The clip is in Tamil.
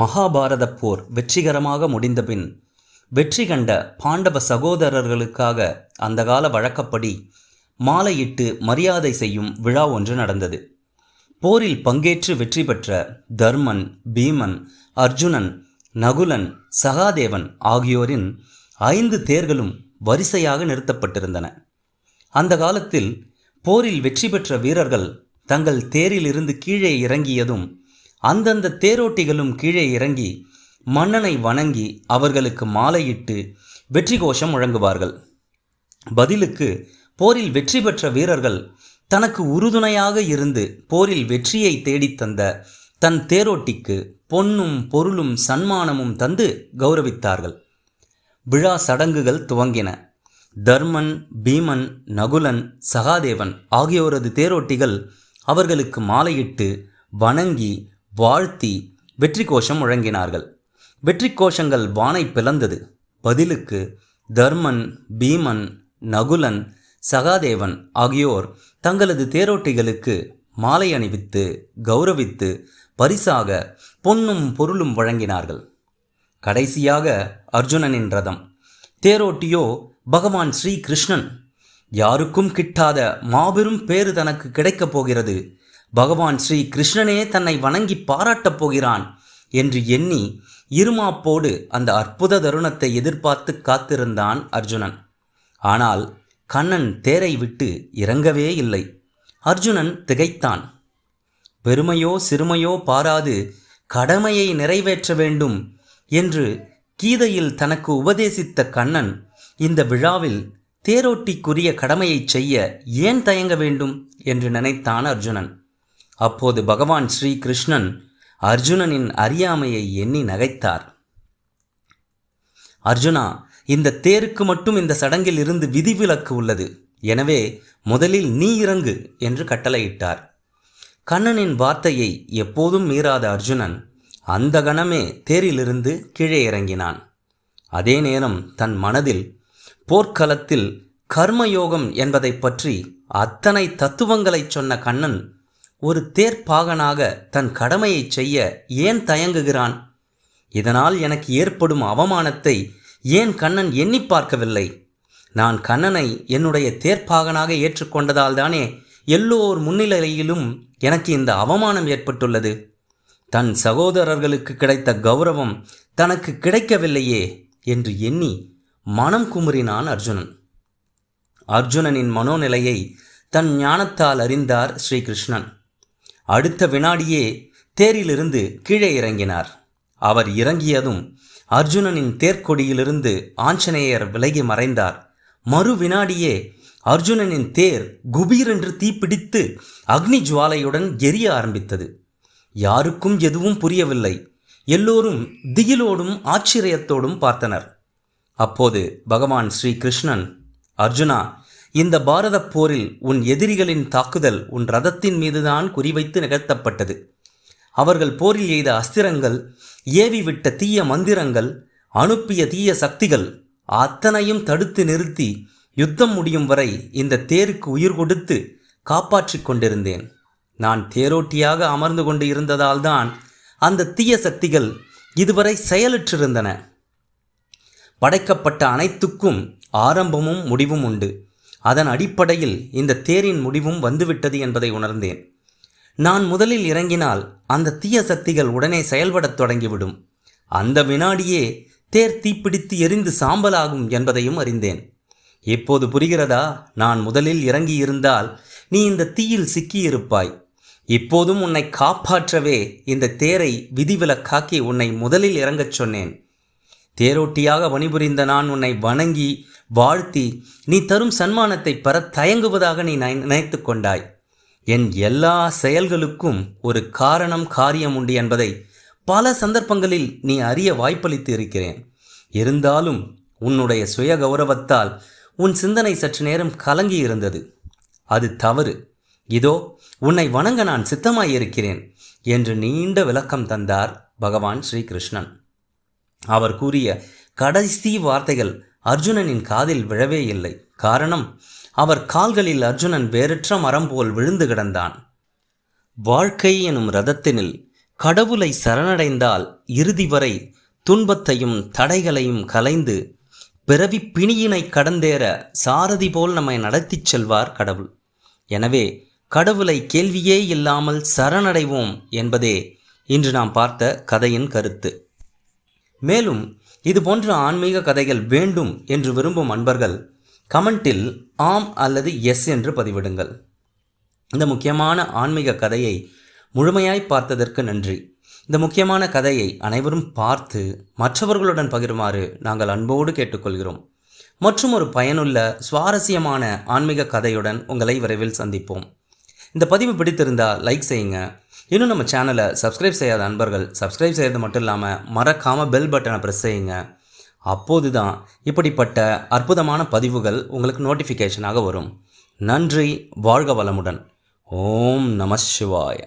மகாபாரத போர் வெற்றிகரமாக முடிந்தபின் வெற்றி கண்ட பாண்டவ சகோதரர்களுக்காக அந்த கால வழக்கப்படி மாலையிட்டு மரியாதை செய்யும் விழா ஒன்று நடந்தது. போரில் பங்கேற்று வெற்றி பெற்ற தர்மன் பீமன் அர்ஜுனன் நகுலன் சகாதேவன் ஆகியோரின் ஐந்து தேர்களும் வரிசையாக நிறுத்தப்பட்டிருந்தன. அந்த காலத்தில் போரில் வெற்றி பெற்ற வீரர்கள் தங்கள் தேரிலிருந்து கீழே இறங்கியதும் அந்தந்த தேரோட்டிகளும் கீழே இறங்கி மன்னனை வணங்கி அவர்களுக்கு மாலையிட்டு வெற்றி கோஷம் முழங்குவார்கள் பதிலுக்கு போரில் வெற்றி பெற்ற வீரர்கள் தனக்கு உறுதுணையாக இருந்து போரில் வெற்றியை தேடித் தந்த தன் தேரோட்டிக்கு பொன்னும் பொருளும் சன்மானமும் தந்து கௌரவித்தார்கள். விழா சடங்குகள் துவங்கின. தர்மன் பீமன் நகுலன் சகாதேவன் ஆகியோரது தேரோட்டிகள் அவர்களுக்கு மாலையிட்டு வணங்கி வாழ்த்தி வெற்றி கோஷம் முழங்கினார்கள். வெற்றி கோஷங்கள் வானை பிளந்தது. பதிலுக்கு தர்மன் பீமன் நகுலன் சகாதேவன் ஆகியோர் தங்களது தேரோட்டிகளுக்கு மாலை அணிவித்து கௌரவித்து பரிசாக பொன்னும் பொருளும் வழங்கினார்கள். கடைசியாக அர்ஜுனனின் ரதம். தேரோட்டியோ பகவான் ஸ்ரீ கிருஷ்ணன் யாருக்கும் கிட்டாத மாபெரும் பேறு தனக்கு கிடைக்கப் போகிறது பகவான் ஸ்ரீ கிருஷ்ணனே தன்னை வணங்கி பாராட்டப் போகிறான் என்று எண்ணி இருமாப்போடு அந்த அற்புத தருணத்தை எதிர்பார்த்து காத்திருந்தான் அர்ஜுனன். ஆனால் கண்ணன் தேரை விட்டு இறங்கவே இல்லை. அர்ஜுனன் திகைத்தான். பெருமையோ சிறுமையோ பாராது கடமையை நிறைவேற்ற வேண்டும் என்று கீதையில் தனக்கு உபதேசித்த கண்ணன் இந்த விழாவில் தேரோட்டிக்குரிய கடமையைச் செய்ய ஏன் தயங்க வேண்டும் என்று நினைத்தான் அர்ஜுனன். அப்போது பகவான் ஸ்ரீ கிருஷ்ணன் அர்ஜுனனின் அறியாமையை எண்ணி நகைத்தார். அர்ஜுனா இந்த தேருக்கு மட்டும் இந்த சடங்கில் இருந்து விதிவிலக்கு உள்ளது. எனவே முதலில் நீ இறங்கு என்று கட்டளையிட்டார். கண்ணனின் வார்த்தையை எப்போதும் மீறாத அர்ஜுனன் அந்த கணமே தேரிலிருந்து கீழே இறங்கினான். அதே நேரம் தன் மனதில் போர்க்களத்தில் கர்மயோகம் என்பதை பற்றி அத்தனை தத்துவங்களைச் சொன்ன கண்ணன் ஒரு தேர்ப்பாகனாக தன் கடமையை செய்ய ஏன் தயங்குகிறான்? இதனால் எனக்கு ஏற்படும் அவமானத்தை ஏன் கண்ணன் எண்ணி பார்க்கவில்லை? நான் கண்ணனை என்னுடைய தேர்ப்பாகனாக ஏற்றுக்கொண்டதால் தானே எல்லோர் முன்னிலையிலும் எனக்கு இந்த அவமானம் ஏற்பட்டுள்ளது. தன் சகோதரர்களுக்கு கிடைத்த கௌரவம் தனக்கு கிடைக்கவில்லையே என்று எண்ணி மனம் குமுறினான் அர்ஜுனன். அர்ஜுனனின் மனோநிலையை தன் ஞானத்தால் அறிந்தார் ஸ்ரீகிருஷ்ணன். அடுத்த வினாடியே தேரிலிருந்து கீழே இறங்கினார். அவர் இறங்கியதும் அர்ஜுனனின் தேர்க்கொடியிலிருந்து ஆஞ்சநேயர் விலகி மறைந்தார். மறு வினாடியே அர்ஜுனனின் தேர் குபீரென்று தீப்பிடித்து அக்னி ஜுவாலையுடன் எரிய ஆரம்பித்தது. யாருக்கும் எதுவும் புரியவில்லை. எல்லோரும் திகிலோடும் ஆச்சரியத்தோடும் பார்த்தனர். அப்போது பகவான் ஸ்ரீ கிருஷ்ணன் அர்ஜுனா இந்த பாரத போரில் உன் எதிரிகளின் தாக்குதல் உன் ரதத்தின் மீதுதான் குறிவைத்து நிகழ்த்தப்பட்டது. அவர்கள் போரில் எய்த அஸ்திரங்கள் ஏவி விட்ட தீய மந்திரங்கள் அனுப்பிய தீய சக்திகள் அத்தனையும் தடுத்து நிறுத்தி யுத்தம் முடியும் வரை இந்த தேருக்கு உயிர் கொடுத்து காப்பாற்றிக் கொண்டிருந்தேன். நான் தேரோட்டியாக அமர்ந்து கொண்டு இருந்ததால்தான் அந்த தீய சக்திகள் இதுவரை செயலற்றிருந்தன. படைக்கப்பட்ட அனைத்துக்கும் ஆரம்பமும் முடிவும் உண்டு. அதன் அடிப்படையில் இந்த தேரின் முடிவும் வந்துவிட்டது என்பதை உணர்ந்தேன். நான் முதலில் இறங்கினால் அந்த தீய சக்திகள் உடனே செயல்படத் தொடங்கிவிடும். அந்த வினாடியே தேர் தீப்பிடித்து எரிந்து சாம்பலாகும் என்பதையும் அறிந்தேன். இப்போது புரிகிறதா? நான் முதலில் இறங்கி இருந்தால் நீ இந்த தீயில் சிக்கியிருப்பாய். இப்போதும் உன்னை காப்பாற்றவே இந்த தேரை விதிவிலக்காக்கி உன்னை முதலில் இறங்கச் சொன்னேன். தேரோட்டியாக பணிபுரிந்த நான் உன்னை வணங்கி வாழ்த்தி நீ தரும் சன்மானத்தை பெற தயங்குவதாக நீ நினைத்து கொண்டாய். என் எல்லா செயல்களுக்கும் ஒரு காரணம் காரியம் உண்டு என்பதை பல சந்தர்ப்பங்களில் நீ அறிய வாய்ப்பளித்து இருக்கிறேன். இருந்தாலும் உன்னுடைய சுய கௌரவத்தால் உன் சிந்தனை சற்று நேரம் கலங்கி இருந்தது. அது தவறு. இதோ உன்னை வணங்க நான் சித்தமாயிருக்கிறேன் என்று நீண்ட விளக்கம் தந்தார் பகவான் ஸ்ரீகிருஷ்ணன் அவர் கூறிய கடைசி வார்த்தைகள் அர்ஜுனனின் காதில் விழவே இல்லை. காரணம் அவர் கால்களில் அர்ஜுனன் வேறற்ற மரம் போல் விழுந்து கிடந்தான். வாழ்க்கை எனும் ரதத்தினில் கடவுளை சரணடைந்தால் இறுதி வரை துன்பத்தையும் தடைகளையும் கலைந்து பிறவி பிணியினை கடந்தேற சாரதி போல் நம்மை நடத்திச் செல்வார் கடவுள். எனவே கடவுளை கேள்வியே இல்லாமல் சரணடைவோம் என்பதே இன்று நாம் பார்த்த கதையின் கருத்து. மேலும் இது போன்ற ஆன்மீக கதைகள் வேண்டும் என்று விரும்பும் அன்பர்கள் கமெண்டில் ஆம் அல்லது எஸ் என்று பதிவிடுங்கள். இந்த முக்கியமான ஆன்மீக கதையை முழுமையாய் பார்த்ததற்கு நன்றி. இந்த முக்கியமான கதையை அனைவரும் பார்த்து மற்றவர்களுடன் பகிருமாறு நாங்கள் அன்போடு கேட்டுக்கொள்கிறோம். மற்றும் ஒரு பயனுள்ள சுவாரஸ்யமான ஆன்மீக கதையுடன் உங்களை விரைவில் சந்திப்போம். இந்த பதிவு பிடித்திருந்தால் லைக் செய்யுங்க இன்னும் நம்ம சேனலை சப்ஸ்கிரைப் செய்யாத அன்பர்கள் சப்ஸ்கிரைப் செய்கிறது மட்டும் இல்லாமல் மறக்காமல் பெல் பட்டனை ப்ரெஸ் செய்யுங்க. அப்போது தான் இப்படிப்பட்ட அற்புதமான பதிவுகள் உங்களுக்கு நோட்டிஃபிகேஷனாக வரும். நன்றி வாழ்க வளமுடன். ஓம் நம சிவாய.